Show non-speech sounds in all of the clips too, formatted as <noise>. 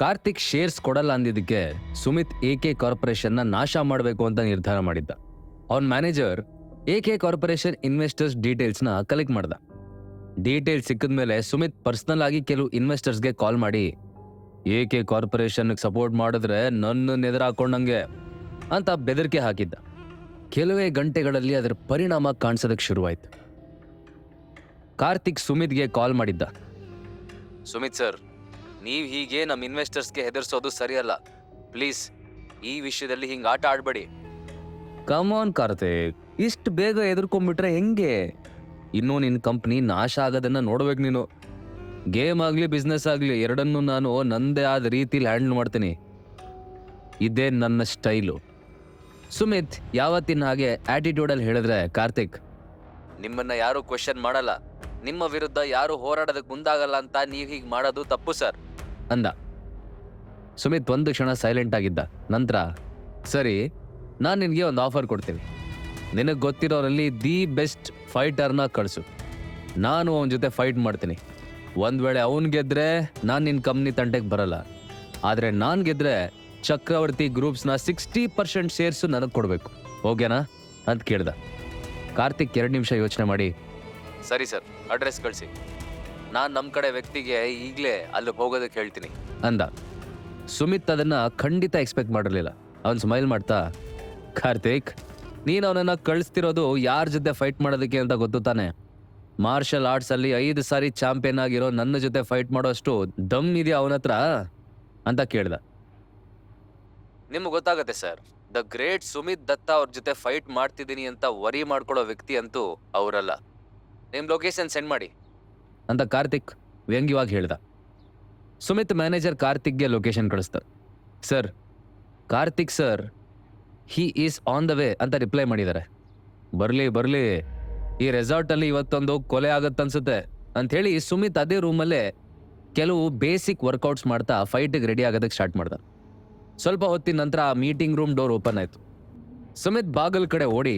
Karthik shares ಕೊಡಲ್ಲ ಅಂದಿದ್ದಕ್ಕೆ Sumit A K ಕಾರ್ಪೊರೇಷನ್ನ ನಾಶ ಮಾಡಬೇಕು ಅಂತ ನಿರ್ಧಾರ ಮಾಡಿದ್ದ. ಅವನ್ manager A K corporation investors ಡೀಟೇಲ್ಸ್ನ collect ಮಾಡ್ದ. ಡೀಟೇಲ್ಸ್ ಸಿಕ್ಕಿದ್ಮೇಲೆ ಸುಮಿತ್ ಪರ್ಸನಲ್ ಆಗಿ ಕೆಲವು ಇನ್ವೆಸ್ಟರ್ಸ್ಗೆ ಕಾಲ್ ಮಾಡಿ ಎ ಕೆ ಕಾರ್ಪೊರೇಷನ್ಗೆ ಸಪೋರ್ಟ್ ಮಾಡಿದ್ರೆ ನನ್ನ ಎದುರಾಕೊಂಡಂಗೆ ಅಂತ ಬೆದರಿಕೆ ಹಾಕಿದ್ದ. ಕೆಲವೇ ಗಂಟೆಗಳಲ್ಲಿ ಅದರ ಪರಿಣಾಮ ಕಾಣಿಸೋದಕ್ಕೆ ಶುರುವಾಯ್ತು. ಕಾರ್ತಿಕ್ ಸುಮಿತ್ಗೆ ಕಾಲ್ ಮಾಡಿದ್ದ. ಸುಮಿತ್ ಸರ್ ನೀವು ಹೀಗೆ ನಮ್ಮ ಇನ್ವೆಸ್ಟರ್ಸ್ಗೆ ಹೆದರ್ಸೋದು ಸರಿಯಲ್ಲ. ಪ್ಲೀಸ್ ಈ ವಿಷಯದಲ್ಲಿ ಹಿಂಗೆ ಆಟ ಆಡಬೇಡಿ. ಕಮಾನ್ ಕಾರ್ತಿಕ್ ಇಷ್ಟು ಬೇಗ ಎದುರ್ಕೊಂಡ್ಬಿಟ್ರೆ ಹೆಂಗೆ? ಇನ್ನೂ ನಿನ್ನ ಕಂಪ್ನಿ ನಾಶ ಆಗೋದನ್ನ ನೋಡ್ಬೇಕು ನೀನು. ಗೇಮ್ ಆಗಲಿ ಬಿಸ್ನೆಸ್ ಆಗಲಿ ಎರಡನ್ನೂ ನಾನು ನಂದೇ ಆದ ರೀತಿಲಿ ಹ್ಯಾಂಡಲ್ ಮಾಡ್ತೀನಿ. ಇದೇ ನನ್ನ ಸ್ಟೈಲು ಸುಮಿತ್ ಯಾವತ್ತಿನ ಹಾಗೆ ಆಟಿಟ್ಯೂಡಲ್ಲಿ ಹೇಳಿದ್ರೆ ಕಾರ್ತಿಕ್ ನಿಮ್ಮನ್ನ ಯಾರು ಕ್ವೆಶನ್ ಮಾಡಲ್ಲ. ನಿಮ್ಮ ವಿರುದ್ಧ ಯಾರು ಹೋರಾಡೋದಕ್ಕೆ ಮುಂದಾಗಲ್ಲ ಅಂತ ನೀವು ಹೀಗೆ ಮಾಡೋದು ತಪ್ಪು ಸರ್ ಅಂದ. ಸುಮಿತ್ ಒಂದು ಕ್ಷಣ ಸೈಲೆಂಟ್ ಆಗಿದ್ದ. ನಂತರ, ಸರಿ, ನಾನು ನಿನಗೆ ಒಂದು ಆಫರ್ ಕೊಡ್ತೀನಿ ನಿನಗೆ ಗೊತ್ತಿರೋರಲ್ಲಿ ದಿ ಬೆಸ್ಟ್ ಫೈಟರ್ನ ಕಳಿಸು. ನಾನು ಅವನ ಜೊತೆ ಫೈಟ್ ಮಾಡ್ತೀನಿ. ಒಂದು ವೇಳೆ ಅವನು ಗೆದ್ರೆ ನಾನು ನಿನ್ನ ಕಂಪ್ನಿ ತಂಟೆಗೆ ಬರಲ್ಲ. ಆದರೆ ನಾನು ಗೆದ್ರೆ ಚಕ್ರವರ್ತಿ ಗ್ರೂಪ್ಸ್ನ ಸಿಕ್ಸ್ಟಿ ಪರ್ಸೆಂಟ್ ಶೇರ್ಸು ನನಗೆ ಕೊಡಬೇಕು. ಓಕೆನಾ? ಅಂತ ಕೇಳ್ದ. ಕಾರ್ತಿಕ್ ಎರಡು ನಿಮಿಷ ಯೋಚನೆ ಮಾಡಿ, ಸರಿ ಸರ್ ಅಡ್ರೆಸ್ ಕಳಿಸಿ. ನಾನು ನಮ್ಮ ಕಡೆ ವ್ಯಕ್ತಿಗೆ ಈಗಲೇ ಅಲ್ಲಿಗೆ ಹೋಗೋದಕ್ಕೆ ಹೇಳ್ತೀನಿ. ಅಂದ. ಸುಮಿತ್ ಅದನ್ನ ಖಂಡಿತ ಎಕ್ಸ್ಪೆಕ್ಟ್ ಮಾಡಿರಲಿಲ್ಲ. ಅವನು ಸ್ಮೈಲ್ ಮಾಡ್ತಾ ಕಾರ್ತಿಕ್ ನೀನು ಅವನನ್ನ ಕಳಿಸ್ತಿರೋದು ಯಾರ ಜೊತೆ ಫೈಟ್ ಮಾಡೋದಕ್ಕೆ ಅಂತ ಗೊತ್ತು ತಾನೆ. ಮಾರ್ಷಲ್ ಆರ್ಟ್ಸ್ ಅಲ್ಲಿ ಐದು ಸಾರಿ ಚಾಂಪಿಯನ್ ಆಗಿರೋ ನನ್ನ ಜೊತೆ ಫೈಟ್ ಮಾಡೋಷ್ಟು ದಮ್ ಇದೆಯಾ ಅವನ ಹತ್ರ? ಅಂತ ಕೇಳ್ದ. ನಿಮ್ಗೆ ಗೊತ್ತಾಗತ್ತೆ sir the great Sumit Datta ಅವ್ರ ಜೊತೆ ಫೈಟ್ ಮಾಡ್ತಿದ್ದೀನಿ ಅಂತ ವರಿ ಮಾಡ್ಕೊಳ್ಳೋ ವ್ಯಕ್ತಿ ಅಂತೂ ಅವರಲ್ಲ. ನಿಮ್ಮ ಲೊಕೇಶನ್ ಸೆಂಡ್ ಮಾಡಿ. ಅಂತ ಕಾರ್ತಿಕ್ ವ್ಯಂಗ್ಯವಾಗಿ ಹೇಳ್ದ. ಸುಮಿತ್ ಮ್ಯಾನೇಜರ್ ಕಾರ್ತಿಕ್ಗೆ location ಕಳಿಸ್ದ. Sir, Karthik sir he is on the way ಅಂತ ರಿಪ್ಲೈ ಮಾಡಿದ್ದಾರೆ ಬರಲಿ ಬರಲಿ, ಈ ರೆಸಾರ್ಟಲ್ಲಿ ಇವತ್ತೊಂದು ಕೊಲೆ ಆಗತ್ತನ್ಸುತ್ತೆ ಅಂಥೇಳಿ ಸುಮಿತ್ ಅದೇ ರೂಮಲ್ಲೇ ಕೆಲವು ಬೇಸಿಕ್ ವರ್ಕೌಟ್ಸ್ ಮಾಡ್ತಾ ಫೈಟಿಗೆ ರೆಡಿ ಆಗೋದಕ್ಕೆ ಸ್ಟಾರ್ಟ್ ಮಾಡ್ದ. ಸ್ವಲ್ಪ ಹೊತ್ತಿನ ನಂತರ ಮೀಟಿಂಗ್ ರೂಮ್ ಡೋರ್ ಓಪನ್ ಆಯಿತು. ಸುಮಿತ್ ಬಾಗಲ್ ಕಡೆ ಓಡಿ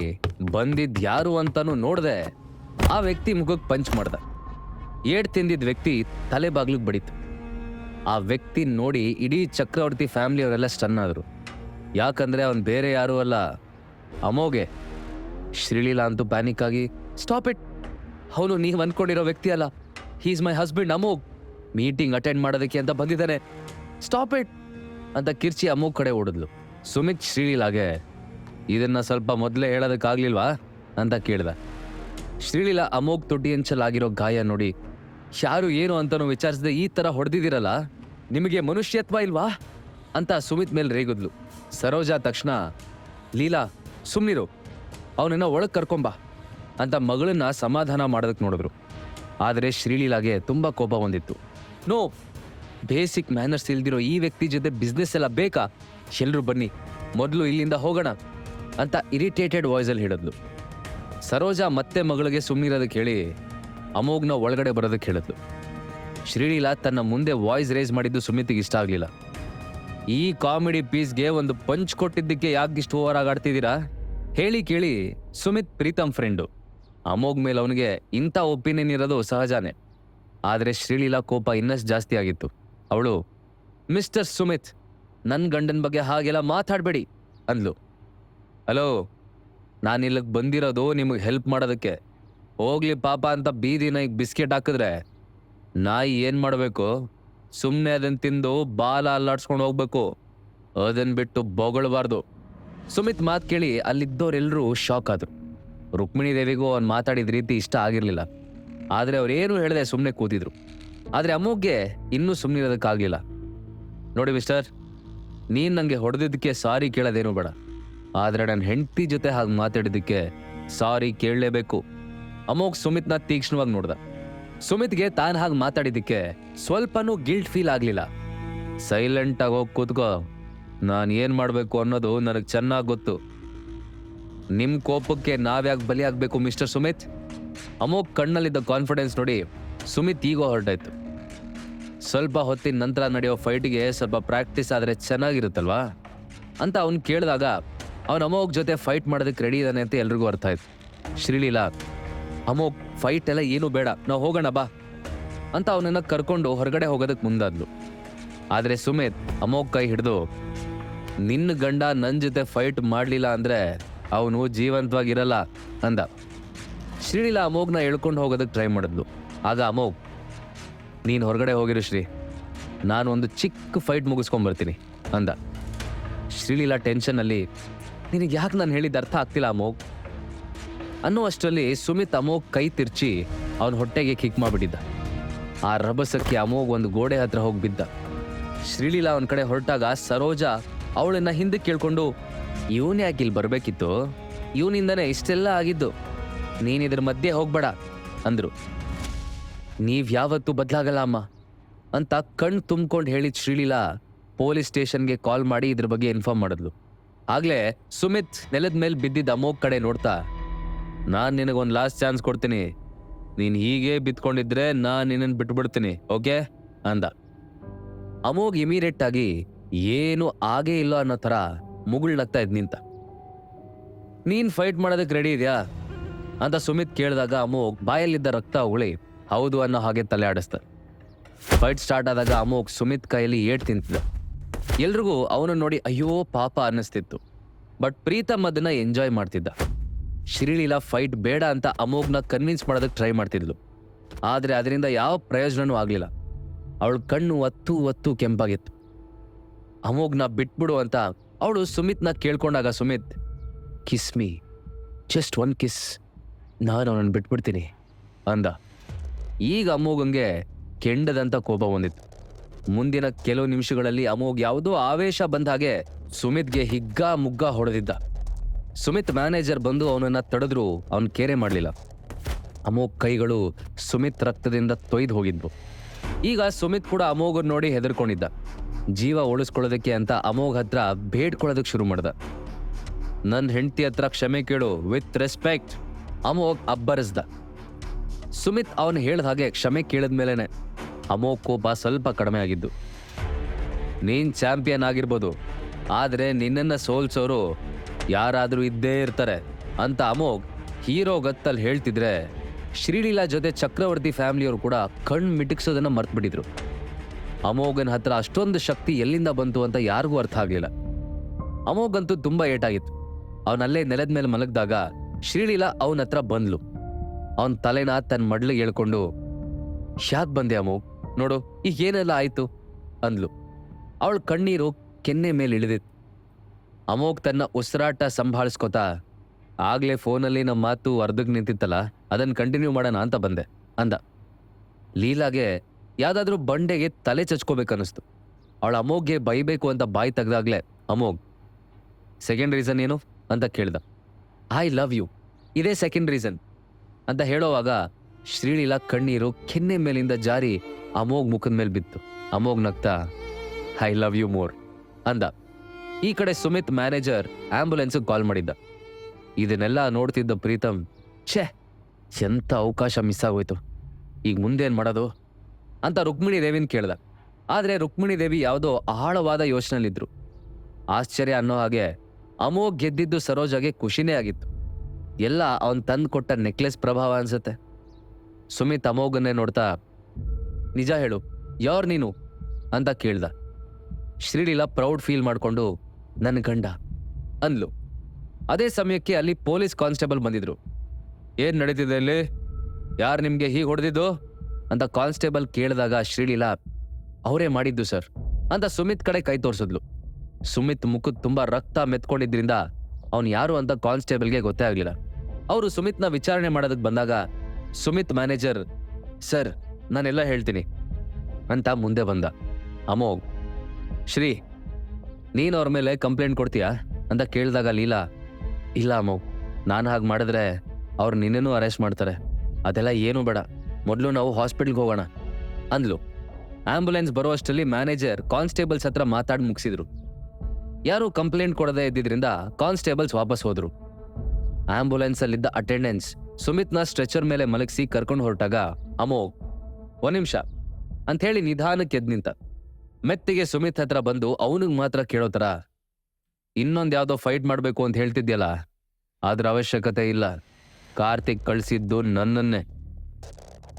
ಬಂದಿದ್ದು ಯಾರು ಅಂತಾನು ನೋಡಿದೆ ಆ ವ್ಯಕ್ತಿ ಮುಖಕ್ಕೆ ಪಂಚ್ ಮಾಡ್ದ. ಏಡ್ ತಿಂದಿದ್ದ ವ್ಯಕ್ತಿ ತಲೆ ಬಾಗ್ಲಿಗೆ ಬಡಿತು. ಆ ವ್ಯಕ್ತಿ ನೋಡಿ ಇಡೀ ಚಕ್ರವರ್ತಿ ಫ್ಯಾಮಿಲಿ ಅವರೆಲ್ಲ ಸ್ಟನ್ ಆದರು. ಯಾಕಂದ್ರೆ ಅವನು ಬೇರೆ ಯಾರೂ ಅಲ್ಲ. ಅಮೋಗೆ ಶ್ರೀಲೀಲಾ ಅಂತೂ ಪ್ಯಾನಿಕ್ ಆಗಿ ಸ್ಟಾಪ್ ಇಟ್ ಅವನು ನೀವು ಅನ್ಕೊಂಡಿರೋ ವ್ಯಕ್ತಿ ಅಲ್ಲ. He's my husband Amogh meeting attend ಮಾಡೋದಕ್ಕೆ ಅಂತ ಬಂದಿದ್ದಾನೆ. ಸ್ಟಾಪ್ ಇಟ್ ಅಂತ ಕಿರ್ಚಿ ಅಮೋಗ್ ಕಡೆ ಓಡಿದ್ಲು. ಸುಮಿತ್ ಶ್ರೀಲೀಲಾಗೆ, ಇದನ್ನ ಸ್ವಲ್ಪ ಮೊದಲೇ ಹೇಳೋದಕ್ಕಾಗ್ಲಿಲ್ವಾ? ಅಂತ ಕೇಳಿದೆ. ಶ್ರೀಲೀಲಾ ಅಮೋಗ್ ಎಂಚಲಾಗಿರೋ ಗಾಯ ನೋಡಿ ಯಾರು ಏನು ಅಂತನೂ ವಿಚಾರಿಸದೆ ಈ ತರ ಹೊಡೆದಿದ್ದೀರಲ್ಲ, ನಿಮಗೆ ಮನುಷ್ಯತ್ವ ಇಲ್ವಾ? ಅಂತ ಸುಮಿತ್ ಮೇಲೆ ರೇಗಿದ್ಲು. ಸರೋಜಾ ತಕ್ಷಣ, ಲೀಲಾ ಸುಮ್ಮನಿರು ಅವನನ್ನ ಒಳಗೆ ಕರ್ಕೊಂಬಾ ಅಂತ ಮಗಳನ್ನ ಸಮಾಧಾನ ಮಾಡೋದಕ್ಕೆ ನೋಡಿದ್ರು. ಆದರೆ ಶ್ರೀಲೀಲಾಗೆ ತುಂಬಾ ಕೋಪ ಬಂದಿತ್ತು. ನೋ, ಬೇಸಿಕ್ ಮ್ಯಾನರ್ಸ್ ಇಲ್ದಿರೋ ಈ ವ್ಯಕ್ತಿ ಜೊತೆ ಬಿಸ್ನೆಸ್ ಎಲ್ಲ ಬೇಕಾ? ಎಲ್ಲರೂ ಬನ್ನಿ, ಮೊದಲು ಇಲ್ಲಿಂದ ಹೋಗೋಣ, ಅಂತ ಇರಿಟೇಟೆಡ್ ವಾಯ್ಸಲ್ಲಿ ಹೇಳಿದ್ಲು. ಸರೋಜಾ ಮತ್ತೆ ಮಗಳಿಗೆ ಸುಮ್ಮನಿರೋದಕ್ಕೆ ಹೇಳಿ ಅಮೋಗ್ನ ಒಳಗಡೆ ಬರೋದಕ್ಕೆ ಹೇಳಿದ್ಲು ಶ್ರೀಲೀಲಾ ತನ್ನ ಮುಂದೆ ವಾಯ್ಸ್ ರೇಸ್ ಮಾಡಿದ್ದು ಸುಮಿತಿಗೆ ಇಷ್ಟ ಆಗಲಿಲ್ಲ. ಈ ಕಾಮಿಡಿ ಪೀಸ್ಗೆ ಒಂದು ಪಂಚ್ ಕೊಟ್ಟಿದ್ದಕ್ಕೆ ಯಾಕೆ ಇಷ್ಟು ಓವರ್ ಆಗಾಡ್ತಿದ್ದೀರಾ ಹೇಳಿ ಕೇಳಿ, ಸುಮಿತ್ ಪ್ರೀತಮ್ ಫ್ರೆಂಡು ಅಮೋಘ್ ಮೇಲೆ ಅವನಿಗೆ ಇಂಥ ಒಪಿನಿಯನ್ ಇರೋದು ಸಹಜಾನೇ. ಆದರೆ ಶ್ರೀಲೀಲಾ ಕೋಪ ಇನ್ನಷ್ಟು ಜಾಸ್ತಿ ಆಗಿತ್ತು. ಅವಳು ಮಿಸ್ಟರ್ ಸುಮಿತ್ ನನ್ನ ಗಂಡನ ಬಗ್ಗೆ ಹಾಗೆಲ್ಲ ಮಾತಾಡಬೇಡಿ, ಅಂದ್ಲು. ಹಲೋ ನಾನು ಇಲ್ಲಿಗೆ ಬಂದಿರೋದು ನಿಮಗೆ ಹೆಲ್ಪ್ ಮಾಡೋದಕ್ಕೆ. ಹೋಗ್ಲಿ ಪಾಪ ಅಂತ ಬೀದಿ ನಾಯಿಗೆ ಬಿಸ್ಕೆಟ್ ಹಾಕಿದ್ರೆ ನಾಯಿ ಏನು ಮಾಡಬೇಕು? ಸುಮ್ಮನೆ ಅದನ್ನು ತಿಂದು ಬಾಲ ಅಲ್ಲಾಡ್ಸ್ಕೊಂಡು ಹೋಗ್ಬೇಕು. ಅದನ್ನು ಬಿಟ್ಟು ಬೊಗಳಬಾರ್ದು. ಸುಮಿತ್ ಮಾತು ಕೇಳಿ ಅಲ್ಲಿದ್ದವರೆಲ್ಲರೂ ಶಾಕ್ ಆದರು. ರುಕ್ಮಿಣಿ ದೇವಿಗೂ ಅವ್ನು ಮಾತಾಡಿದ ರೀತಿ ಇಷ್ಟ ಆಗಿರಲಿಲ್ಲ. ಆದರೆ ಅವ್ರೇನು ಹೇಳದೆ ಸುಮ್ಮನೆ ಕೂತಿದ್ರು. ಆದರೆ ಅಮ್ಮೋಗ್ಗೆ ಇನ್ನೂ ಸುಮ್ಮನಿರೋದಕ್ಕಾಗಲಿಲ್ಲ ನೋಡಿ ಮಿಸ್ಟರ್, ನೀನು ನನಗೆ ಹೊಡೆದಿದ್ದಕ್ಕೆ ಸಾರಿ ಕೇಳೋದೇನು ಬೇಡ. ಆದರೆ ನನ್ನ ಹೆಂಡತಿ ಜೊತೆ ಹಾಗೆ ಮಾತಾಡಿದ್ದಕ್ಕೆ ಸಾರಿ ಕೇಳಲೇಬೇಕು. ಅಮೋಘ್ ಸುಮಿತ್ನ ತೀಕ್ಷ್ಣವಾಗಿ ನೋಡ್ದ. ಸುಮಿತ್ಗೆ ತಾನು ಹಾಗೆ ಮಾತಾಡಿದ್ದಕ್ಕೆ ಸ್ವಲ್ಪನೂ ಗಿಲ್ಟ್ ಫೀಲ್ ಆಗಲಿಲ್ಲ. ಸೈಲೆಂಟ್ ಆಗಿ ಹೋಗಿ ಕೂತ್ಕೋ. ನಾನು ಏನು ಮಾಡಬೇಕು ಅನ್ನೋದು ನನಗೆ ಚೆನ್ನಾಗಿ ಗೊತ್ತು. ನಿಮ್ಮ ಕೋಪಕ್ಕೆ ನಾವ್ಯಾಕೆ ಬಲಿ ಆಗಬೇಕು, ಮಿಸ್ಟರ್ ಸುಮಿತ್? ಅಮೋಘ್ ಕಣ್ಣಲ್ಲಿದ್ದ ಕಾನ್ಫಿಡೆನ್ಸ್ ನೋಡಿ ಸುಮಿತ್ ಈಗೋ ಹೊರಟಾಯ್ತು. ಸ್ವಲ್ಪ ಹೊತ್ತಿನ ನಂತರ ನಡೆಯೋ ಫೈಟ್ಗೆ ಸ್ವಲ್ಪ ಪ್ರಾಕ್ಟೀಸ್ ಆದರೆ ಚೆನ್ನಾಗಿರುತ್ತಲ್ವಾ? ಅಂತ ಅವ್ನು ಕೇಳಿದಾಗ ಅವನು ಅಮೋಘ್ ಜೊತೆ ಫೈಟ್ ಮಾಡೋದಕ್ಕೆ ರೆಡಿ ಇದ್ದಾನೆ ಅಂತ ಎಲ್ರಿಗೂ ಅರ್ಥ ಆಯ್ತು. ಶ್ರೀಲೀಲಾ ಅಮೋಘ್ ಫೈಟ್ ಎಲ್ಲ ಏನೂ ಬೇಡ. ನಾವು ಹೋಗೋಣ, ಬಾ. ಅಂತ ಅವನನ್ನ ಕರ್ಕೊಂಡು ಹೊರಗಡೆ ಹೋಗೋದಕ್ಕೆ ಮುಂದಾದ್ಲು. ಆದರೆ ಸುಮೇತ್ ಅಮೋಘ್ ಕೈ ಹಿಡಿದು ನಿನ್ನ ಗಂಡ ನನ್ನ ಜೊತೆ ಫೈಟ್ ಮಾಡಲಿಲ್ಲ ಅಂದರೆ ಅವನು ಜೀವಂತವಾಗಿರಲ್ಲ ಅಂದ. ಶ್ರೀಲೀಲ ಅಮೋಘ್ನ ಎಳ್ಕೊಂಡು ಹೋಗೋದಕ್ಕೆ ಟ್ರೈ ಮಾಡಿದ್ಲು. ಆಗ ಅಮೋಘ್, ನೀನು ಹೊರಗಡೆ ಹೋಗಿರು ಶ್ರೀ. ನಾನು ಒಂದು ಚಿಕ್ಕ ಫೈಟ್ ಮುಗಿಸ್ಕೊಂಬರ್ತೀನಿ ಅಂದ. ಶ್ರೀಲೀಲಾ ಟೆನ್ಷನಲ್ಲಿ ನಿನಗೆ ಯಾಕೆ ನಾನು ಹೇಳಿದ್ದು ಅರ್ಥ ಆಗ್ತಿಲ್ಲ ಅಮೋಘ್? ಅನ್ನೋ ಅಷ್ಟರಲ್ಲಿ ಸುಮಿತ್ ಅಮೋಘ್ ಕೈ ತಿರ್ಚಿ ಅವನ ಹೊಟ್ಟೆಗೆ ಕಿಕ್ ಮಾಡಿಬಿಟ್ಟಿದ್ದ. ಆ ರಭಸಕ್ಕೆ ಅಮೋಘ್ ಒಂದು ಗೋಡೆ ಹತ್ರ ಹೋಗಿ ಬಿದ್ದ ಶ್ರೀಲೀಲಾ ಅವನ ಕಡೆ ಹೊರಟಾಗ ಸರೋಜ ಅವಳನ್ನ ಹಿಂದೆ ಕೇಳ್ಕೊಂಡು, ಇವನ್ ಯಾಕೆ ಇಲ್ಲಿ ಬರಬೇಕಿತ್ತು? ಇವನಿಂದನೇ ಇಷ್ಟೆಲ್ಲ ಆಗಿದ್ದು. ನೀನು ಇದ್ರ ಮಧ್ಯೆ ಹೋಗ್ಬೇಡ ಅಂದ್ರು. ನೀವು ಯಾವತ್ತೂ ಬದಲಾಗಲ್ಲ ಅಮ್ಮ ಅಂತ ಕಣ್ಣು ತುಂಬ್ಕೊಂಡು ಹೇಳಿದ ಶ್ರೀಲೀಲಾ ಪೊಲೀಸ್ ಸ್ಟೇಷನ್ಗೆ ಕಾಲ್ ಮಾಡಿ ಇದ್ರ ಬಗ್ಗೆ ಇನ್ಫಾರ್ಮ್ ಮಾಡಿದ್ಲು. ಆಗ್ಲೇ ಸುಮಿತ್ ನೆಲದ ಮೇಲೆ ಬಿದ್ದಿದ್ದ ಅಮೋಘ್ ಕಡೆ ನೋಡ್ತಾ ನಾನ್ ನಿನಗೊಂದು ಲಾಸ್ಟ್ ಚಾನ್ಸ್ ಕೊಡ್ತೀನಿ. ನೀನು ಹೀಗೆ ಬಿತ್ಕೊಂಡಿದ್ರೆ ನಾನು ನಿನ್ನನ್ನು ಬಿಟ್ಬಿಡ್ತೀನಿ ಓಕೆ ಅಂದ. ಅಮೋಗ್ ಇಮಿಡಿಯೇಟ್ ಆಗಿ ಏನು ಆಗೇ ಇಲ್ಲ ಅನ್ನೋ ಥರ ಮುಗುಳ್ನಗ್ತಾ ಇದ್ ನಿಂತ. ನೀನು ಫೈಟ್ ಮಾಡೋದಕ್ಕೆ ರೆಡಿ ಇದೆಯಾ? ಅಂತ ಸುಮಿತ್ ಕೇಳಿದಾಗ ಅಮೋಗ್ ಬಾಯಲ್ಲಿದ್ದ ರಕ್ತ ಉಳಿ ಹೌದು ಅನ್ನೋ ಹಾಗೆ ತಲೆ ಆಡಿಸ್ತ. ಫೈಟ್ ಸ್ಟಾರ್ಟ್ ಆದಾಗ ಅಮೋಗ್ ಸುಮಿತ್ ಕೈಯಲ್ಲಿ ಏಟ್ ತಿಂತಿದ್ದ. ಎಲ್ರಿಗೂ ಅವನು ನೋಡಿ ಅಯ್ಯೋ ಪಾಪ ಅನ್ನಿಸ್ತಿತ್ತು. ಬಟ್ ಪ್ರೀತಮ್ ಅದನ್ನ ಎಂಜಾಯ್ ಮಾಡ್ತಿದ್ದ. ಶ್ರೀಲೀಲಾ ಫೈಟ್ ಬೇಡ ಅಂತ ಅಮೋಘ್ನ ಕನ್ವಿನ್ಸ್ ಮಾಡೋದಕ್ಕೆ ಟ್ರೈ ಮಾಡ್ತಿದ್ಲು. ಆದರೆ ಅದರಿಂದ ಯಾವ ಪ್ರಯೋಜನವೂ ಆಗಲಿಲ್ಲ. ಅವಳ ಕಣ್ಣು ಒತ್ತು ಒತ್ತು ಕೆಂಪಾಗಿತ್ತು. ಅಮೋಘ್ನ ಬಿಟ್ಬಿಡು ಅಂತ ಅವಳು ಸುಮಿತ್ನ ಕೇಳ್ಕೊಂಡಾಗ Sumit kiss me just one kiss ನಾನು ಅವನನ್ನು ಬಿಟ್ಬಿಡ್ತೀನಿ. ಅಂದ. ಈಗ ಅಮೋಘಂಗೆ ಕೆಂಡದಂತ ಕೋಪ ಬಂದಿತ್ತು. ಮುಂದಿನ ಕೆಲವು ನಿಮಿಷಗಳಲ್ಲಿ ಅಮೋಘ್ ಯಾವುದೋ ಆವೇಶ ಬಂದ ಹಾಗೆ ಸುಮಿತ್ಗೆ ಹಿಗ್ಗ ಮುಗ್ಗ ಹೊಡೆದಿದ್ದ. ಸುಮಿತ್ ಮ್ಯಾನೇಜರ್ ಬಂದು ಅವನನ್ನ ತಡೆದ್ರು, ಅವನ್ ಕೇರೆ ಮಾಡಲಿಲ್ಲ. ಅಮೋಘ್ ಕೈಗಳು ಸುಮಿತ್ ರಕ್ತದಿಂದ ತೊಯ್ದು ಹೋಗಿದ್ವು. ಈಗ ಸುಮಿತ್ ಕೂಡ ಅಮೋಘನ್ ನೋಡಿ ಹೆದರ್ಕೊಂಡಿದ್ದ. ಜೀವ ಉಳಿಸ್ಕೊಳ್ಳೋದಕ್ಕೆ ಅಂತ ಅಮೋಘ್ ಹತ್ರ ಬೇಡ್ಕೊಳ್ಳೋದಕ್ಕೆ ಶುರು ಮಾಡ್ದ. ನನ್ನ ಹೆಂಡತಿ ಹತ್ರ ಕ್ಷಮೆ ಕೇಳು, ವಿತ್ ರೆಸ್ಪೆಕ್ಟ್, ಅಮೋಘ್ ಅಬ್ಬರಿಸ್ದ. ಸುಮಿತ್ ಅವನು ಹೇಳ್ದ ಹಾಗೆ ಕ್ಷಮೆ ಕೇಳಿದ್ಮೇಲೆನೆ ಅಮೋಘ್ ಕೋಪ ಸ್ವಲ್ಪ ಕಡಿಮೆ ಆಗಿದ್ದು. ನೀನ್ ಚಾಂಪಿಯನ್ ಆಗಿರ್ಬೋದು, ಆದರೆ ನಿನ್ನನ್ನು ಸೋಲ್ಸೋರು ಯಾರಾದರೂ ಇದ್ದೇ ಇರ್ತಾರೆ ಅಂತ ಅಮೋಘ್ ಹೀರೋ ಗತ್ತಲ್ಲಿ ಹೇಳ್ತಿದ್ರೆ ಶ್ರೀಲೀಲಾ ಜೊತೆ ಚಕ್ರವರ್ತಿ ಫ್ಯಾಮಿಲಿಯವರು ಕೂಡ ಕಣ್ಣು ಮಿಟಿಕ್ಸೋದನ್ನು ಮರ್ತ್ಬಿಟ್ಟಿದ್ರು. ಅಮೋಘನ್ ಹತ್ರ ಅಷ್ಟೊಂದು ಶಕ್ತಿ ಎಲ್ಲಿಂದ ಬಂತು ಅಂತ ಯಾರಿಗೂ ಅರ್ಥ ಆಗಲಿಲ್ಲ. ಅಮೋಘ್ ಅಂತೂ ತುಂಬಾ ಏಟಾಗಿತ್ತು. ಅವನಲ್ಲೇ ನೆಲದ ಮೇಲೆ ಮಲಗಿದಾಗ ಶ್ರೀಲೀಲಾ ಅವನ ಹತ್ರ ಬಂದ್ಲು. ಅವನ ತಲೆನ ತನ್ನ ಮಡ್ಲಿಗೆ ಹೇಳ್ಕೊಂಡು ಶ್ಯಾತ್ ಬಂದೆ ಅಮೋಘ್? ನೋಡು, ಈಗ ಏನೆಲ್ಲ ಆಯ್ತು? ಅಂದ್ಲು. ಅವಳ ಕಣ್ಣೀರು ಕೆನ್ನೆ ಮೇಲೆ ಇಳಿದಿತ್ತು ಅಮೋಘ್ ತನ್ನ ಉಸಿರಾಟ ಸಂಭಾಳಿಸ್ಕೊತಾ, ಆಗ್ಲೇ ಫೋನಲ್ಲಿ ನಮ್ಮ ಮಾತು ಅರ್ಧಕ್ಕೆ ನಿಂತಿತ್ತಲ್ಲ ಅದನ್ನು ಕಂಟಿನ್ಯೂ ಮಾಡೋಣ ಅಂತ ಬಂದೆ, ಅಂದ. ಲೀಲಾಗೆ ಯಾವುದಾದ್ರೂ ಬಂಡೆಗೆ ತಲೆ ಚಚ್ಕೋಬೇಕನ್ನಿಸ್ತು. ಅವಳ ಅಮೋಘ್ಗೆ ಬೈಬೇಕು ಅಂತ ಬಾಯಿ ತೆಗ್ದಾಗ್ಲೇ, ಅಮೋಘ್ ಸೆಕೆಂಡ್ ರೀಸನ್ ಏನು? ಅಂತ ಕೇಳ್ದ. ಐ ಲವ್ ಯು ಇದೇ ಸೆಕೆಂಡ್ ರೀಸನ್ ಅಂತ ಹೇಳೋವಾಗ ಶ್ರೀಲೀಲಾ ಕಣ್ಣೀರು ಕೆನ್ನೆ ಮೇಲಿಂದ ಜಾರಿ ಅಮೋಘ್ ಮುಖದ ಮೇಲೆ ಬಿತ್ತು. ಅಮೋಘ್ ನಗ್ತಾ ಐ ಲವ್ ಯು ಮೋರ್ ಅಂದ. ಈ ಕಡೆ ಸುಮಿತ್ ಮ್ಯಾನೇಜರ್ ಆಂಬುಲೆನ್ಸ್ ಕಾಲ್ ಮಾಡಿದ್ದ. ಇದನ್ನೆಲ್ಲ ನೋಡ್ತಿದ್ದ ಪ್ರೀತಮ್, ಛೇ, ಎಂತ ಅವಕಾಶ ಮಿಸ್ ಆಗೋಯ್ತು. ಈಗ ಮುಂದೇನು ಮಾಡೋದು? ಅಂತ ರುಕ್ಮಿಣಿ ದೇವಿನ ಕೇಳ್ದ. ಆದರೆ ರುಕ್ಮಿಣಿ ದೇವಿ ಯಾವುದೋ ಆಳವಾದ ಯೋಚನೆಯಲ್ಲಿದ್ದರು ಆಶ್ಚರ್ಯ ಅನ್ನೋ ಹಾಗೆ ಅಮೋಘ್ ಗೆದ್ದಿದ್ದು ಸರೋಜಾಗೆ ಖುಷಿನೇ ಆಗಿತ್ತು. ಎಲ್ಲ ಅವನ್ ತಂದು ಕೊಟ್ಟ ನೆಕ್ಲೆಸ್ ಪ್ರಭಾವ ಅನ್ಸುತ್ತೆ. ಸುಮಿತ್ ಅಮೋಘನ್ನೇ ನೋಡ್ತಾ, ನಿಜ ಹೇಳು, ಯಾರ್ ನೀನು? ಅಂತ ಕೇಳ್ದ. ಶ್ರೀಲೀಲಾ ಪ್ರೌಡ್ ಫೀಲ್ ಮಾಡ್ಕೊಂಡು ನನ್ನ ಗಂಡ ಅಂದ್ಲು. ಅದೇ ಸಮಯಕ್ಕೆ ಅಲ್ಲಿ ಪೊಲೀಸ್ ಕಾನ್ಸ್ಟೇಬಲ್ ಬಂದಿದ್ರು. ಏನ್ ನಡೀತಿದೆ ಇಲ್ಲಿ? ಯಾರು ನಿಮ್ಗೆ ಹೀಗೆ ಹೊಡೆದಿದ್ದು? ಅಂತ ಕಾನ್ಸ್ಟೇಬಲ್ ಕೇಳಿದಾಗ ಶ್ರೀಲೀಲಾ, ಅವರೇ ಮಾಡಿದ್ದು ಸರ್ ಅಂತ ಸುಮಿತ್ ಕಡೆ ಕೈ ತೋರಿಸಿದ್ಲು. ಸುಮಿತ್ ಮುಖದ ತುಂಬಾ ರಕ್ತ ಮೆತ್ಕೊಂಡಿದ್ರಿಂದ ಅವ್ನು ಯಾರು ಅಂತ ಕಾನ್ಸ್ಟೇಬಲ್ಗೆ ಗೊತ್ತೇ ಆಗಲಿಲ್ಲ. ಅವರು ಸುಮಿತ್ನ ವಿಚಾರಣೆ ಮಾಡೋದಕ್ಕೆ ಬಂದಾಗ ಸುಮಿತ್ ಮ್ಯಾನೇಜರ್, ಸರ್, ನಾನೆಲ್ಲ ಹೇಳ್ತೀನಿ ಅಂತ ಮುಂದೆ ಬಂದ. ಅಮೋಘ್, ಶ್ರೀ ನೀನು ಅವ್ರ ಮೇಲೆ ಕಂಪ್ಲೇಂಟ್ ಕೊಡ್ತೀಯಾ ಅಂತ ಕೇಳಿದಾಗ ಲೀಲಾ, ಇಲ್ಲ ಅಮ್ಮ, ನಾನು ಹಾಗೆ ಮಾಡಿದ್ರೆ ಅವ್ರು ನಿನ್ನೂ ಅರೆಸ್ಟ್ ಮಾಡ್ತಾರೆ. ಅದೆಲ್ಲ ಏನೂ ಬೇಡ. ಮೊದಲು ನಾವು ಹಾಸ್ಪಿಟ್ಲ್ಗೆ ಹೋಗೋಣ. ಅಂದ್ಲು. ಆಂಬುಲೆನ್ಸ್ ಬರೋ ಅಷ್ಟರಲ್ಲಿ ಮ್ಯಾನೇಜರ್ ಕಾನ್ಸ್ಟೇಬಲ್ಸ್ ಹತ್ರ ಮಾತಾಡಿ ಮುಗಿಸಿದ್ರು. ಯಾರು ಕಂಪ್ಲೇಂಟ್ ಕೊಡದೇ ಇದ್ದಿದ್ರಿಂದ ಕಾನ್ಸ್ಟೇಬಲ್ಸ್ ವಾಪಸ್ ಹೋದ್ರು. ಆಂಬುಲೆನ್ಸ್ ಅಲ್ಲಿದ್ದ ಅಟೆಂಡೆನ್ಸ್ ಸುಮಿತ್ನ ಸ್ಟ್ರೆಚರ್ ಮೇಲೆ ಮಲಗಿಸಿ ಕರ್ಕೊಂಡು ಹೊರಟಾಗ ಅಮೋ ಒಂದ್ ನಿಮಿಷ. ಅಂತ ಹೇಳಿ ನಿಧಾನಕ್ಕೆ ಎದ್ ನಿಂತ. ಮೆತ್ತಿಗೆ ಸುಮಿತ್ ಹತ್ರ ಬಂದು ಅವನಿಗೆ ಮಾತ್ರ ಕೇಳೋ ಥರ. ಇನ್ನೊಂದು ಯಾವುದೋ ಫೈಟ್ ಮಾಡಬೇಕು ಅಂತ ಹೇಳ್ತಿದ್ಯಲ್ಲ ಅದ್ರ ಅವಶ್ಯಕತೆ ಇಲ್ಲ. ಕಾರ್ತಿಕ್ ಕಳಿಸಿದ್ದು ನನ್ನನ್ನೇ.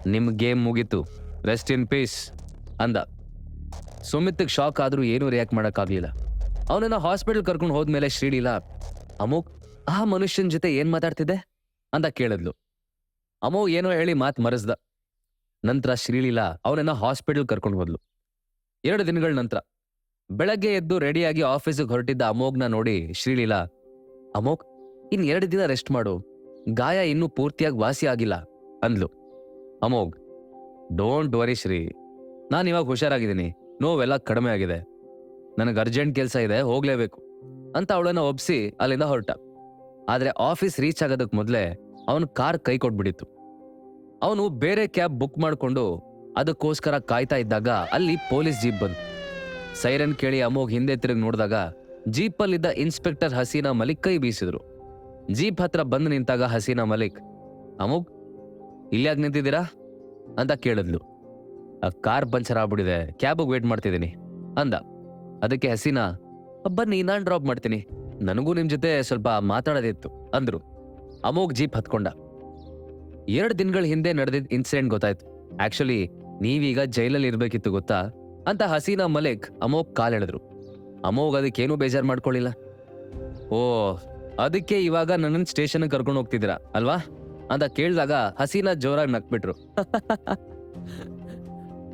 ನಿಮ್ ಗೇಮ್ ಮುಗೀತು. ರೆಸ್ಟ್ ಇನ್ ಪೀಸ್ ಅಂದ. ಸುಮಿತ್ಗೆ ಶಾಕ್ ಆದರೂ ಏನೂ ರಿಯಾಕ್ಟ್ ಮಾಡೋಕ್ಕಾಗಲಿಲ್ಲ. ಅವನನ್ನ ಹಾಸ್ಪಿಟಲ್ ಕರ್ಕೊಂಡು ಹೋದ್ಮೇಲೆ ಶ್ರೀಲೀಲಾ, ಅಮೋಕ್, ಆ ಮನುಷ್ಯನ ಜೊತೆ ಏನು ಮಾತಾಡ್ತಿದ್ದೆ? ಅಂತ ಕೇಳಿದ್ಲು. ಅಮೋ ಏನೋ ಹೇಳಿ ಮಾತು ಮರೆಸ್ದ. ನಂತರ ಶ್ರೀಲೀಲಾ ಅವನನ್ನ ಹಾಸ್ಪಿಟಲ್ ಕರ್ಕೊಂಡು ಹೋದ್ಲು. ಎರಡು ದಿನಗಳ ನಂತರ ಬೆಳಗ್ಗೆ ಎದ್ದು ರೆಡಿಯಾಗಿ ಆಫೀಸಿಗೆ ಹೊರಟಿದ್ದ ಅಮೋಘ್ನ ನೋಡಿ ಶ್ರೀಲೀಲಾ ಅಮೋಗ್ ಇನ್ ಎರಡು ದಿನ ರೆಸ್ಟ್ ಮಾಡು. ಗಾಯ ಇನ್ನೂ ಪೂರ್ತಿಯಾಗಿ ವಾಸಿ ಆಗಿಲ್ಲ, ಅಂದ್ಲು. Amogh don't worry Shri. ನಾನು ಇವಾಗ ಹುಷಾರಾಗಿದ್ದೀನಿ. ನೋವೆಲ್ಲ ಕಡಿಮೆ ಆಗಿದೆ. ನನಗೆ ಅರ್ಜೆಂಟ್ ಕೆಲಸ ಇದೆ, ಹೋಗ್ಲೇಬೇಕು, ಅಂತ ಅವಳನ್ನ ಒಪ್ಸಿ ಅಲ್ಲಿಂದ ಹೊರಟ. ಆದ್ರೆ ಆಫೀಸ್ ರೀಚ್ ಆಗೋದಕ್ಕೆ ಮೊದಲೇ ಅವನು ಕಾರ್ ಕೈ ಕೊಟ್ಬಿಡಿತ್ತು ಅವನು ಬೇರೆ ಕ್ಯಾಬ್ ಬುಕ್ ಮಾಡಿಕೊಂಡು ಅದಕ್ಕೋಸ್ಕರ ಕಾಯ್ತಾ ಇದ್ದಾಗ ಅಲ್ಲಿ ಪೊಲೀಸ್ ಜೀಪ್ ಬಂತು. ಸೈರನ್ ಕೇಳಿ ಅಮೋಗ್ ಹಿಂದೆ ತಿರುಗಿ ನೋಡಿದಾಗ ಜೀಪಲ್ಲಿದ್ದ ಇನ್ಸ್ಪೆಕ್ಟರ್ ಹಸೀನಾ ಮಲಿಕ್ ಕೈ ಬೀಸಿದ್ರು. ಜೀಪ್ ಹತ್ರ ಬಂದು ನಿಂತಾಗ ಹಸೀನಾ ಮಲಿಕ್ ಅಮೋಗ್ ಇಲ್ಯಾಗ ನಿಂತಿದ್ದೀರಾ? ಅಂತ ಕೇಳಿದ್ಲು. ಆ ಕಾರ್ ಪಂಚರ್ ಆಗ್ಬಿಟ್ಟಿದೆ, ಕ್ಯಾಬಿಗೆ ವೇಟ್ ಮಾಡ್ತಿದ್ದೀನಿ, ಅಂದ. ಅದಕ್ಕೆ ಹಸೀನಾ, ಬನ್ನಿ, ನಾನು ಡ್ರಾಪ್ ಮಾಡ್ತೀನಿ. ನನಗೂ ನಿಮ್ಮ ಜೊತೆ ಸ್ವಲ್ಪ ಮಾತಾಡೋದಿತ್ತು, ಅಂದ್ರು. ಅಮೋಗ್ ಜೀಪ್ ಹತ್ಕೊಂಡ. ಎರಡು ದಿನಗಳ ಹಿಂದೆ ನಡೆದಿದ್ದ ಇನ್ಸಿಡೆಂಟ್ ಗೊತ್ತಾಯ್ತು. ಆಕ್ಚುಲಿ ನೀವೀಗ ಜೈಲಲ್ಲಿ ಇರಬೇಕಿತ್ತು ಗೊತ್ತಾ? ಅಂತ ಹಸೀನಾ ಮಲಿಕ್ ಅಮೋಗ್ ಕಾಲೆಳೆದ್ರು. ಅಮೋಗ್ ಅದಕ್ಕೇನು ಬೇಜಾರು ಮಾಡ್ಕೊಳ್ಳಿಲ್ಲ ಓ, ಅದಕ್ಕೆ ಇವಾಗ ನನ್ನನ್ನು ಸ್ಟೇಷನ್ ಕರ್ಕೊಂಡು ಹೋಗ್ತಿದ್ದೀರಾ, ಅಲ್ವಾ? ಅಂತ ಕೇಳಿದಾಗ ಹಸೀನಾ ಜೋರಾಗಿ ನಕ್ಬಿಟ್ರು <laughs>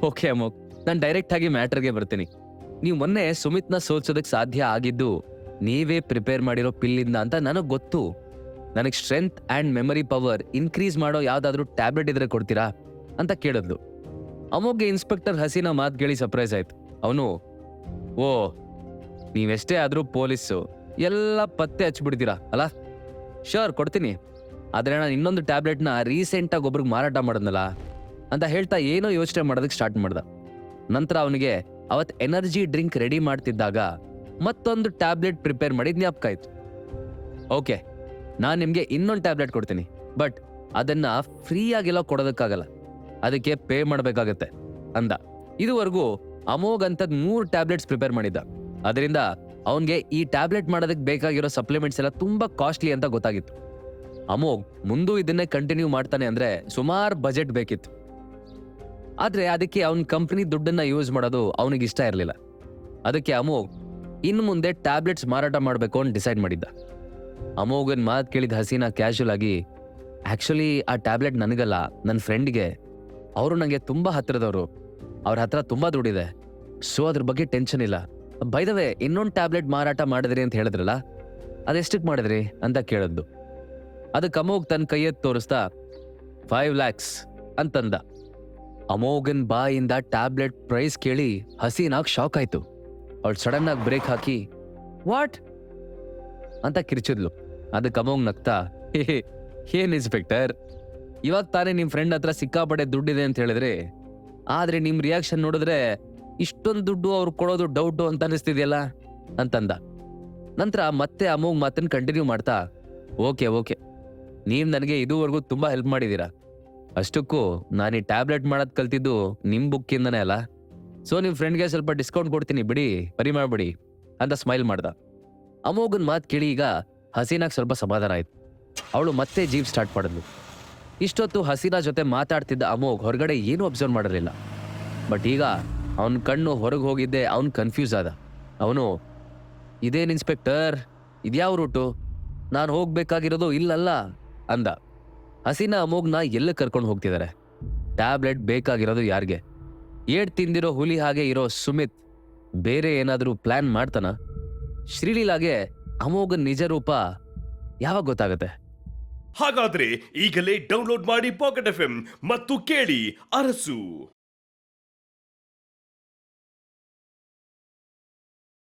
ಓಕೆ ಅಮೋಕ್ ನಾನು ಡೈರೆಕ್ಟ್ ಆಗಿ ಮ್ಯಾಟ್ರಿಗೆ ಬರ್ತೀನಿ. ನೀವು ಮೊನ್ನೆ ಸುಮಿತ್ನ ಸೋಲ್ಸೋದಕ್ಕೆ ಸಾಧ್ಯ ಆಗಿದ್ದು ನೀವೇ ಪ್ರಿಪೇರ್ ಮಾಡಿರೋ ಪಿಲ್ಲಿಂದ ಅಂತ ನನಗೆ ಗೊತ್ತು. ನನಗೆ strength and memory power increase ಮಾಡೋ ಯಾವುದಾದ್ರೂ ಟ್ಯಾಬ್ಲೆಟ್ ಇದ್ರೆ ಕೊಡ್ತೀರಾ? ಅಂತ ಕೇಳಿದ್ಲು. ಅಮೋಗ್ಗೆ ಇನ್ಸ್ಪೆಕ್ಟರ್ ಹಸೀನಾ ಮಾತು ಕೇಳಿ ಸರ್ಪ್ರೈಸ್ ಆಯ್ತು. ಅವನು, ಓ, ನೀವೆಷ್ಟೇ ಆದ್ರೂ ಪೊಲೀಸು, ಎಲ್ಲ ಪತ್ತೆ ಹಚ್ಬಿಡ್ತೀರಾ ಅಲ್ಲ ಶೋರ್ ಕೊಡ್ತೀನಿ. ಆದರೆ ನಾನು ಇನ್ನೊಂದು ಟ್ಯಾಬ್ಲೆಟ್ನ ರೀಸೆಂಟಾಗಿ ಒಬ್ರಿಗೆ ಮಾರಾಟ ಮಾಡಿದ್ನಲ್ಲ, ಅಂತ ಹೇಳ್ತಾ ಏನೋ ಯೋಚನೆ ಮಾಡೋದಕ್ಕೆ ಸ್ಟಾರ್ಟ್ ಮಾಡ್ದ. ನಂತರ ಅವನಿಗೆ ಅವತ್ತು ಎನರ್ಜಿ ಡ್ರಿಂಕ್ ರೆಡಿ ಮಾಡ್ತಿದ್ದಾಗ ಮತ್ತೊಂದು ಟ್ಯಾಬ್ಲೆಟ್ ಪ್ರಿಪೇರ್ ಮಾಡಿ ಜ್ಞಾಪಕ ಆಯ್ತು. ಓಕೆ ನಾನು ನಿಮಗೆ ಇನ್ನೊಂದು ಟ್ಯಾಬ್ಲೆಟ್ ಕೊಡ್ತೀನಿ ಬಟ್ ಅದನ್ನ ಫ್ರೀಯಾಗೆಲ್ಲ ಕೊಡೋದಕ್ಕಾಗಲ್ಲ. ಅದಕ್ಕೆ ಪೇ ಮಾಡಬೇಕಾಗತ್ತೆ ಅಂದ. ಇದುವರೆಗೂ ಅಮೋಘ್ ಅಂತದ್ ಮೂರು ಟ್ಯಾಬ್ಲೆಟ್ಸ್ ಪ್ರಿಪೇರ್ ಮಾಡಿದ್ದ. ಅದರಿಂದ ಅವನಿಗೆ ಈ ಟ್ಯಾಬ್ಲೆಟ್ ಮಾಡೋದಕ್ಕೆ ಬೇಕಾಗಿರೋ ಸಪ್ಲಿಮೆಂಟ್ಸ್ ಎಲ್ಲ ತುಂಬಾ ಕಾಸ್ಟ್ಲಿ ಅಂತ ಗೊತ್ತಾಗಿತ್ತು. ಅಮೋಗ್ ಮುಂದೂ ಇದನ್ನೇ ಕಂಟಿನ್ಯೂ ಮಾಡ್ತಾನೆ ಅಂದ್ರೆ ಸುಮಾರು ಬಜೆಟ್ ಬೇಕಿತ್ತು. ಆದ್ರೆ ಅದಕ್ಕೆ ಅವನ ಕಂಪ್ನಿ ದುಡ್ಡನ್ನ ಯೂಸ್ ಮಾಡೋದು ಅವನಿಗೆ ಇಷ್ಟ ಇರಲಿಲ್ಲ. ಅದಕ್ಕೆ ಅಮೋಗ್ ಇನ್ನು ಮುಂದೆ ಟ್ಯಾಬ್ಲೆಟ್ಸ್ ಮಾರಾಟ ಮಾಡಬೇಕು ಅಂತ ಡಿಸೈಡ್ ಮಾಡಿದ್ದ. ಅಮೋಗನ್ ಮಾತು ಕೇಳಿದ ಹಸೀನಾ ಕ್ಯಾಶುಯಲ್ ಆಗಿ ಆ್ಯಕ್ಚುಲಿ ಆ ಟ್ಯಾಬ್ಲೆಟ್ ನನಗಲ್ಲ ನನ್ನ ಫ್ರೆಂಡ್ಗೆ ಅವರು ನನಗೆ ತುಂಬ ಹತ್ತಿರದವರು. ಅವ್ರ ಹತ್ರ ತುಂಬ ದುಡ್ಡಿದೆ ಸೊ ಅದ್ರ ಬಗ್ಗೆ ಟೆನ್ಷನ್ ಇಲ್ಲ. ಬೈದವೆ ಇನ್ನೊಂದು ಟ್ಯಾಬ್ಲೆಟ್ ಮಾರಾಟ ಮಾಡಿದ್ರಿ ಅಂತ ಹೇಳಿದ್ರಲ್ಲ ಅದೆಷ್ಟಕ್ಕೆ ಮಾಡಿದ್ರಿ ಅಂತ ಕೇಳಿದ್ದು ಅದಕ್ಕೆ ಅಮೋಗ್ ತನ್ನ ಕೈಯೆತ್ತು ತೋರಿಸ್ತಾ ಫೈವ್ ಲ್ಯಾಕ್ಸ್ ಅಂತಂದ. ಅಮೋಗನ್ ಬಾಯಿಂದ ಟ್ಯಾಬ್ಲೆಟ್ ಪ್ರೈಸ್ ಕೇಳಿ ಹಸೀನಾಗ್ ಶಾಕ್ ಆಯ್ತು. ಅವಳು ಸಡನ್ ಆಗಿ ಬ್ರೇಕ್ ಹಾಕಿ ವಾಟ್ ಅಂತ ಕಿರ್ಚಿದ್ಲು. ಅದಕ್ಕೆ ಅಮೋಗ್ ನಗ್ತಾ "ಹೇ, ಹೇ, ಏನ್ ಇನ್ಸ್ಪೆಕ್ಟರ್ ಇವಾಗ ತಾನೇ ನಿಮ್ಮ ಫ್ರೆಂಡ್ ಹತ್ರ ಸಿಕ್ಕಾಪಟ್ಟೆ ದುಡ್ಡಿದೆ ಅಂತ ಹೇಳಿದ್ರಿ, ಆದ್ರೆ ನಿಮ್ ರಿಯಾಕ್ಷನ್ ನೋಡಿದ್ರೆ ಇಷ್ಟೊಂದು ದುಡ್ಡು ಅವ್ರು ಕೊಡೋದು ಡೌಟು ಅಂತ ಅನಿಸ್ತಿದೆಯಲ್ಲ ಅಂತಂದ. ನಂತರ ಮತ್ತೆ ಅಮೋಗ್ ಮಾತನ್ನು ಕಂಟಿನ್ಯೂ ಮಾಡ್ತಾ ಓಕೆ ಓಕೆ ನೀವ್ ನನಗೆ ಇದುವರೆಗೂ ತುಂಬಾ ಹೆಲ್ಪ್ ಮಾಡಿದೀರಾ. ಅಷ್ಟಕ್ಕೂ ನಾನು ಈ ಟ್ಯಾಬ್ಲೆಟ್ ಮಾಡೋದ್ ಕಲ್ತಿದ್ದು ನಿಮ್ ಬುಕ್ಕಿಂದನೇ ಅಲ್ಲ. ಸೊ ನಿಮ್ ಫ್ರೆಂಡ್ಗೆ ಸ್ವಲ್ಪ ಡಿಸ್ಕೌಂಟ್ ಕೊಡ್ತೀನಿ, ಬಿಡಿ ಪರಿ ಮಾಡ್ಬಿಡಿ ಅಂತ ಸ್ಮೈಲ್ ಮಾಡ್ದ. ಅಮೋಗನ್ ಮಾತು ಕೇಳಿ ಈಗ ಹಸೀನಾಗ್ ಸ್ವಲ್ಪ ಸಮಾಧಾನ ಆಯ್ತು. ಅವಳು ಮತ್ತೆ ಜೀಪ್ ಸ್ಟಾರ್ಟ್ ಮಾಡಿದ್ಲು. ಇಷ್ಟೊತ್ತು ಹಸೀನಾ ಜೊತೆ ಮಾತಾಡ್ತಿದ್ದ ಅಮೋಗ್ ಹೊರಗಡೆ ಏನೂ ಅಬ್ಸರ್ವ್ ಮಾಡಿರಲಿಲ್ಲ. ಬಟ್ ಈಗ ಅವನ ಕಣ್ಣು ಹೊರಗೆ ಹೋಗಿದ್ದೆ ಅವನು ಕನ್ಫ್ಯೂಸ್ ಆದ. ಅವನು, ಇದೇನು ಇನ್ಸ್ಪೆಕ್ಟರ್ ಇದ್ಯಾವ ರೂಟು ನಾನು ಹೋಗ್ಬೇಕಾಗಿರೋದು ಇಲ್ಲಲ್ಲ? ಅಂದ. ಹಸೀನಾ ಅಮೋಗ್ನ ಎಲ್ಲ ಕರ್ಕೊಂಡು ಹೋಗ್ತಿದ್ದಾರೆ ಟ್ಯಾಬ್ಲೆಟ್ ಬೇಕಾಗಿರೋದು ಯಾರಿಗೆ? ಏಡ್ ತಿಂದಿರೋ ಹುಲಿ ಹಾಗೆ ಇರೋ ಸುಮಿತ್ ಬೇರೆ ಏನಾದರೂ ಪ್ಲ್ಯಾನ್ ಮಾಡ್ತಾನ? ಶ್ರೀಲೀಲಾಗೆ ಅಮೋಗನ್ ನಿಜ ರೂಪ ಯಾವಾಗ ಗೊತ್ತಾಗತ್ತೆ? ಹಾಗಾದ್ರೆ ಈಗಲೇ ಡೌನ್ಲೋಡ್ ಮಾಡಿ ಪಾಕೆಟ್ ಎಫ್ ಮತ್ತು ಕೇಳಿ ಅರಸು.